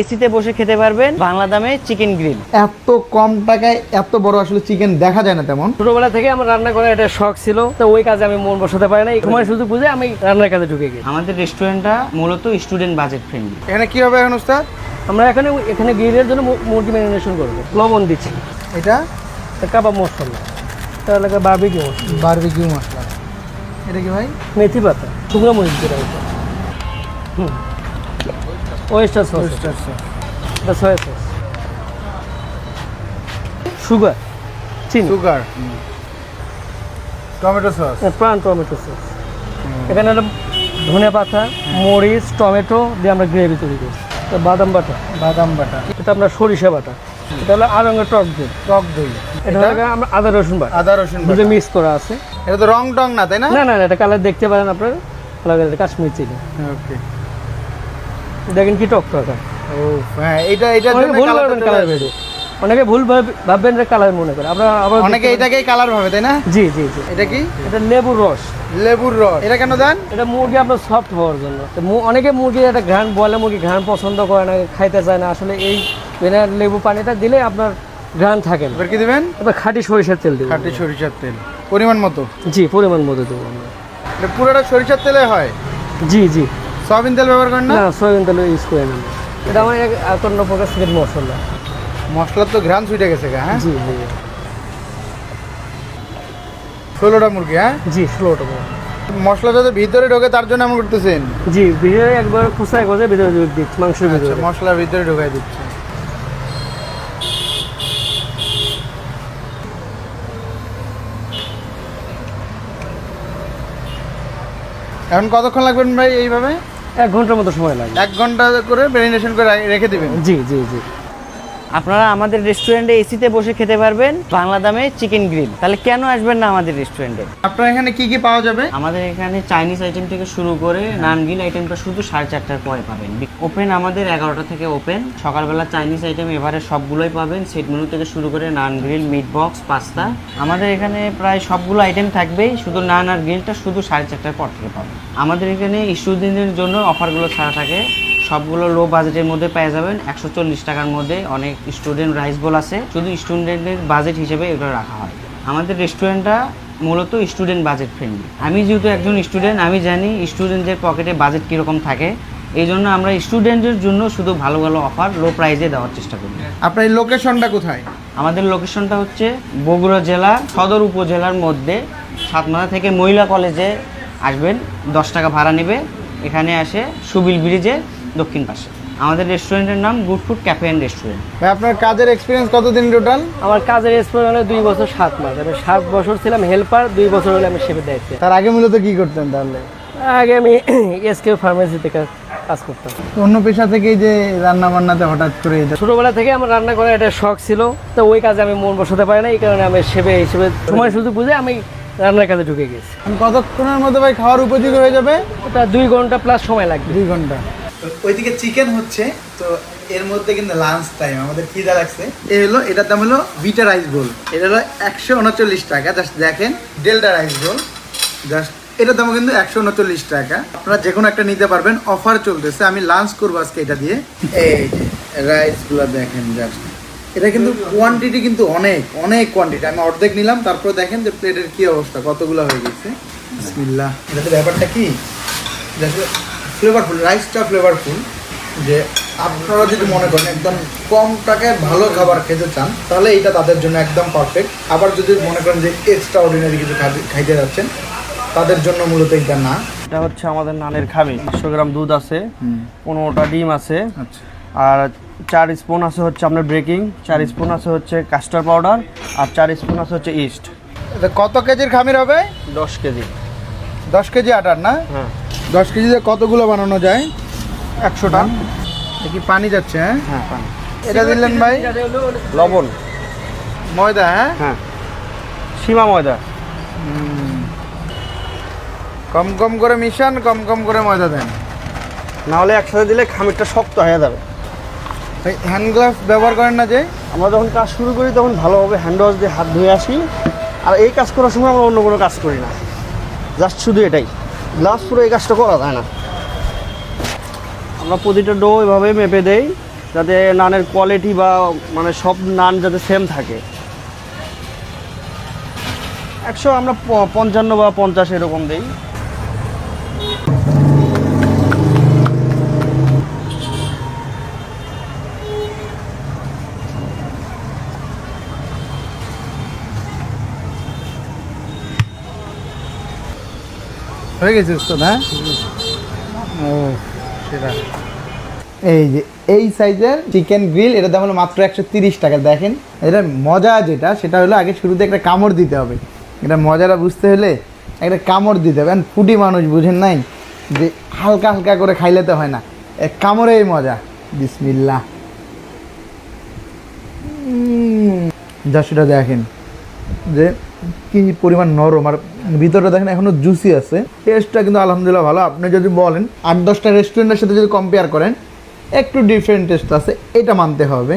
এসিতে বসে খেতে পারবেন বাংলা দামে চিকেন গ্রিল। এত কম টাকায় এত বড় আসলে চিকেন দেখা যায় না তেমন। ছোটবেলা থেকে আমার রান্না করার একটা শখ ছিল তো ওই কাজে আমি মন বসাতে পারি না এই সময় শুধু বুঝে আমি রান্নার কাজে ঢুকে গেছি। আমাদের রেস্টুরেন্টটা মূলত স্টুডেন্ট বাজেট ফ্রেন্ডলি এখানে কি হবে এখন উস্তাদ আমরা এখানে এখানে গ্রিলের জন্য মুরগি ম্যারিনেশন করব। লবণ দিচ্ছি। এটা? কাবাব মশলা। তাহলে বারবিকিউ মশলা। বারবিকিউ মশলা। এটা কি ভাই? মেথি পাতা। শুকনো মরিচ যেটা হুম। Oyster sauce oyster sauce। এটা সয়া সস সুগার চিনি sugar tomato sauce Pran tomato sauce এখানে ধনে পাতা মরিচ টমেটো দিয়ে আমরা গ্রেভি তৈরি করছি তো বাদাম বাটা। বাদাম বাটা। এটা আমরা সরিষা বাটা। এটা হলো আরঙের টক দই। টক দই। এটা হলো আমরা আদা রসুন বাটা। আদা রসুন দুটো মিক্স করা আছে। এটা তো রং টং না তাই না? না না না, এটা কালার দেখতে পারেন আপনারা। কালার কাশ্মীর চিনি ওকে দেখেন কি টক টক ও হ্যাঁ এটা জন্য ভুল টা কালার ভেবে অনেকে ভুল ভাব- ভাববেন যে কালার মনে করে। আমরা আবার অনেকে এটাকেই কালার ভাবে তাই না? জি জি জি। এটা কি? এটা লেবুর রস। লেবুর রস। এটা কেন দেন? এটা মুরগি আপনার সফট হওয়ার জন্য। অনেকে মুরগি একটা ঘ্রাণ বলে মুরগি ঘ্রাণ পছন্দ করে না খাইতে চায় না। আসলে এই লেবু পানিটা দিলে আপনার ঘ্রাণ থাকে না। কি দিবেন? এবার খাঁটি সরিষার তেল দেবো খাঁটি সরিষার তেল। পরিমাণ মতো? জি পরিমাণ মতো দেবো আমরা। এটা পুরোটা সরিষার তেলে হয়? জি জি। সয়াবিন তেল ব্যবহার করেন না? না সয়াবিন তেল ইউজ করে না এটা আমার এক একান্ন প্রকার সিলেট মশলা মশলার তো ঘ্রাণ ছুটে গেছে গা, হ্যাঁ? জি জি। ষোলোটা মুরগি হ্যাঁ? জি ষোলোটা। মশলা যাতে ভিতরে ঢোকে তার জন্য এমন করতেছেন? জি ভিতরে একবার কুচাই করে ভিতরে দিয়ে দিচ্ছি মাংসের আচ্ছা ভিতরে। মশলার ভিতরে ঢোকাই দিচ্ছে। এখন কতক্ষণ লাগবেন ভাই এইভাবে? এক ঘণ্টার মতো সময় লাগে। এক ঘণ্টা করে মেরিনেশন করে রেখে দিবেন। জি জি জি। আপনারা আমাদের রেস্টুরেন্টে এসিতে বসে খেতে পারবেন বাংলা দামে চিকেন গ্রিল তাহলে কেন আসবেন না আমাদের রেস্টুরেন্টে আপনার এখানে কি কি পাওয়া যাবে? আমাদের এখানে চাইনিজ আইটেম থেকে শুরু করে নান গ্রিল আইটেমটা শুধু সাড়ে চারটার পরে পাবেন। ওপেন আমাদের এগারোটা থেকে ওপেন সকালবেলা চাইনিজ আইটেম এবারে সবগুলোই পাবেন। সেট মেনু থেকে শুরু করে naan grill meat box pasta আমাদের এখানে প্রায় সবগুলো আইটেম থাকবেই। শুধু নান আর গ্রিলটা শুধু সাড়ে চারটার পর থেকে পাবেন। আমাদের এখানে স্টুডেন্টদের জন্য অফারগুলো ছাড়া থাকে। সবগুলো লো বাজেটের মধ্যে পেয়ে যাবেন। একশো চল্লিশ টাকার মধ্যে অনেক স্টুডেন্ট রাইস বোল আছে। শুধু স্টুডেন্টদের বাজেট হিসেবে এগুলো রাখা হয়। আমাদের রেস্টুরেন্টটা মূলত স্টুডেন্ট বাজেট ফ্রেন্ডলি আমি যেহেতু একজন স্টুডেন্ট আমি জানি স্টুডেন্টদের পকেটে বাজেট কীরকম থাকে। এই জন্য আমরা স্টুডেন্টের জন্য শুধু ভালো ভালো অফার লো প্রাইসে দেওয়ার চেষ্টা করি। আপনার এই লোকেশনটা কোথায়? আমাদের লোকেশনটা হচ্ছে বগুড়া জেলা সদর উপজেলার মধ্যে। সাতমাথা থেকে মহিলা কলেজে আসবেন। দশ টাকা ভাড়া নেবে। এখানে আসে সুবিল ব্রিজে দক্ষিণ পাশে। আমাদের রেস্টুরেন্টের নাম good food cafe and restaurant ভাই আপনার কাজের এক্সপিরিয়েন্স কতদিন টোটাল আমার কাজের এক্সপিরিয়েন্স হলো দুই বছর সাত মাস। আমি সাত বছর ছিলাম হেল্পার দুই বছর হলে আমি শেফের দায়িত্বে। তার আগে মূলত কি করতেন তাহলে? আগে আমি এসকে ফার্মেসিতে কাজ কাজ করতাম। অন্য পেশা থেকেই যে রান্না বান্নাতে হঠাৎ করে ছোটবেলা থেকে আমার রান্না করার একটা শখ ছিল তো ওই কাজে আমি মন বসাতে পারি না এই কারণে আমি শেফে হিসেবে সময় শুধু বুঝে আমি রান্নার কাজে ঢুকে গেছি। কতক্ষণের মধ্যে ভাই খাওয়ার উপযোগী হয়ে যাবে? ওটা দুই ঘণ্টা প্লাস সময় লাগবে। দুই ঘণ্টা। ওইদিকে চিকেন হচ্ছে, তো এর মধ্যে কিন্তু লাঞ্চ টাইম আমাদের খিদা লাগছে। এই হলো, এটার দাম হলো বিটা রাইস বোল এটা হলো একশো উনচল্লিশ টাকা জাস্ট দেখেন ডেল্টা রাইস বোল জাস্ট এটার দাম কিন্তু একশো উনচল্লিশ টাকা। আপনারা যে কোনো একটা নিতে পারবেন অফার চলতেছে, আমি লাঞ্চ করব আজকে এটা দিয়ে। এই রাইসগুলো দেখেন জাস্ট এটা কিন্তু কোয়ান্টিটি কিন্তু অনেক অনেক কোয়ান্টিটি আমি অর্ধেক নিলাম, তারপর দেখেন যে প্লেটের কি অবস্থা, কতগুলো হয়ে গেছে। বিসমিল্লাহ। এটাতে ব্যাপারটা কি? দেখো ফ্লেভারফুল রাইসটা ফ্লেভারফুল যে আপনারা যদি মনে করেন একদম কম টাকায় ভালো খাবার খেতে চান তাহলে এটা তাদের জন্য একদম পারফেক্ট আবার যদি মনে করেন যে এক্সট্রা অর্ডিনারি কিছু খাইতে যাচ্ছেন তাদের জন্য মূলত এটা না। এটা হচ্ছে আমাদের নানের খাবি একশো গ্রাম দুধ আছে পনেরোটা ডিম আছে। আচ্ছা। আর চার স্পুন আছে হচ্ছে আপনার ব্রেকিং চার স্পুন আছে হচ্ছে কাস্টার পাউডার আর চার স্পুন আছে হচ্ছে ইস্ট এটা কত কেজির খামির হবে? দশ কেজি। দশ কেজি আটার না? হ্যাঁ। দশ কেজিতে কতগুলো বানানো যায়? একশোটা। কি পানি যাচ্ছে হ্যাঁ? হ্যাঁ পানি। এটা দিলেন ভাই? লবণ। ময়দা হ্যাঁ? হ্যাঁ। সীমা ময়দা। কম কম করে মিশান কম কম করে ময়দা দেন। না হলে একসাথে দিলে খামিরটা শক্ত হয়ে যাবে। হ্যান্ড গ্লাভস ব্যবহার করেন না যে? আমরা যখন কাজ শুরু করি তখন ভালোভাবে হ্যান্ড ওয়াশ দিয়ে হাত ধুয়ে আসি। আর এই কাজ করার সময় আমরা অন্য কোনো কাজ করি না। জাস্ট শুধু এটাই। গ্লাভস পুরো এই কাজটা করা যায় না। আমরা প্রতিটা ডো এভাবে মেপে দেই, যাতে নানের কোয়ালিটি বা মানে সব নান যাতে সেম থাকে। একশো আমরা পঞ্চান্ন বা পঞ্চাশ এরকম দিই। হয়ে গেছে উস্তাদ ও, সেটা। এই যে, এই সাইজের চিকেন গ্রিল এটার দাম হলো মাত্র একশো তিরিশ টাকা। দেখেন, এটা মজা যেটা, সেটা হলো আগে শুরুতে একটা কামড় দিতে হবে। এটা মজাটা বুঝতে হলে একটা কামড় দিতে হবে। ফুটি মানুষ বুঝেন নাই যে হালকা হালকা করে খাইলে তো হয় না। এক কামড়েই মজা। বিসমিল্লা যা সেটা দেখেন যে কি পরিমাণ নরম, আর ভিতরটা দেখেন এখনও জুসি আছে। টেস্টটা কিন্তু আলহামদুলিল্লাহ ভালো। আপনি যদি বলেন আট দশটা রেস্টুরেন্টের সাথে যদি কম্পেয়ার করেন, একটু ডিফারেন্ট টেস্ট আছে, এটা মানতে হবে।